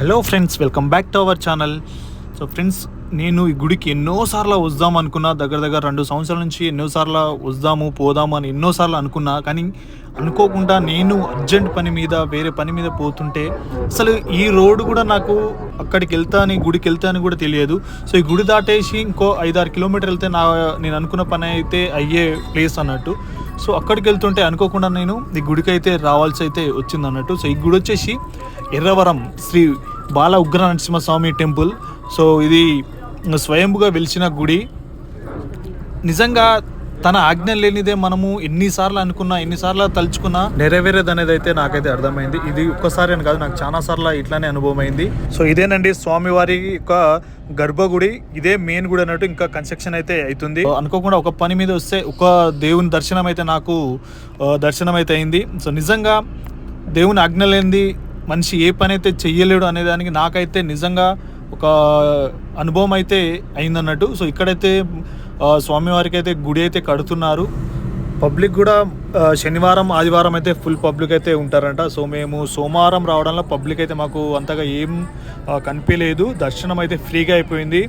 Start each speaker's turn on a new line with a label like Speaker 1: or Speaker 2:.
Speaker 1: Hello friends welcome back to our channel so friends నేను ఈ గుడికి ఎన్నోసార్లు వద్దాం అనుకున్నా దగ్గర దగ్గర రెండు సంవత్సరాల నుంచి ఎన్నోసార్లు వద్దాము పోదాము అని ఎన్నోసార్లు అనుకున్నా కానీ అనుకోకుండా నేను అర్జెంట్ పని మీద వేరే పని మీద పోతుంటే అసలు ఈ రోడ్డు కూడా నాకు అక్కడికి వెళ్తా అని గుడికి వెళ్తా అని కూడా తెలియదు. సో ఈ గుడి దాటేసి ఇంకో ఐదారు కిలోమీటర్ వెళ్తే నా నేను అనుకున్న పని అయితే అయ్యే ప్లేస్ అన్నట్టు. సో అక్కడికి వెళ్తుంటే అనుకోకుండా నేను ఈ గుడికి అయితే రావాల్సి అయితే వచ్చింది అన్నట్టు. సో ఈ గుడి వచ్చేసి ఎర్రవరం శ్రీ బాల ఉగ్ర నరసింహస్వామి టెంపుల్. సో ఇది స్వయంగా వెలిచిన గుడి. నిజంగా తన ఆజ్ఞ లేనిదే మనము ఎన్నిసార్లు అనుకున్నా ఎన్నిసార్లు తలుచుకున్నా నెరవేరేది అనేది అయితే నాకైతే అర్థమైంది. ఇది ఒక్కసారి అని కాదు నాకు చాలా సార్లు ఇట్లానే అనుభవం అయింది సో ఇదేనండి స్వామివారి యొక్క గర్భగుడి. ఇదే మెయిన్ గుడి అన్నట్టు ఇంకా కన్స్ట్రక్షన్ అయితే అవుతుంది. అనుకోకుండా ఒక పని మీద వస్తే ఒక దేవుని దర్శనం అయితే నాకు దర్శనం అయితే అయింది. సో నిజంగా దేవుని ఆజ్ఞ లేనిది మనిషి ఏ పని అయితే చెయ్యలేడు అనేదానికి నాకైతే నిజంగా ఒక అనుభవం అయితే అయిందన్నట్టు. సో ఇక్కడైతే స్వామివారికి అయితే గుడి అయితే కడుతున్నారు. పబ్లిక్ కూడా శనివారం ఆదివారం అయితే ఫుల్ పబ్లిక్ అయితే ఉంటారంట. సో మేము సోమవారం రావడంలో పబ్లిక్ అయితే మాకు అంతగా ఏం కనిపించలేదు. దర్శనం అయితే ఫ్రీగా అయిపోయింది.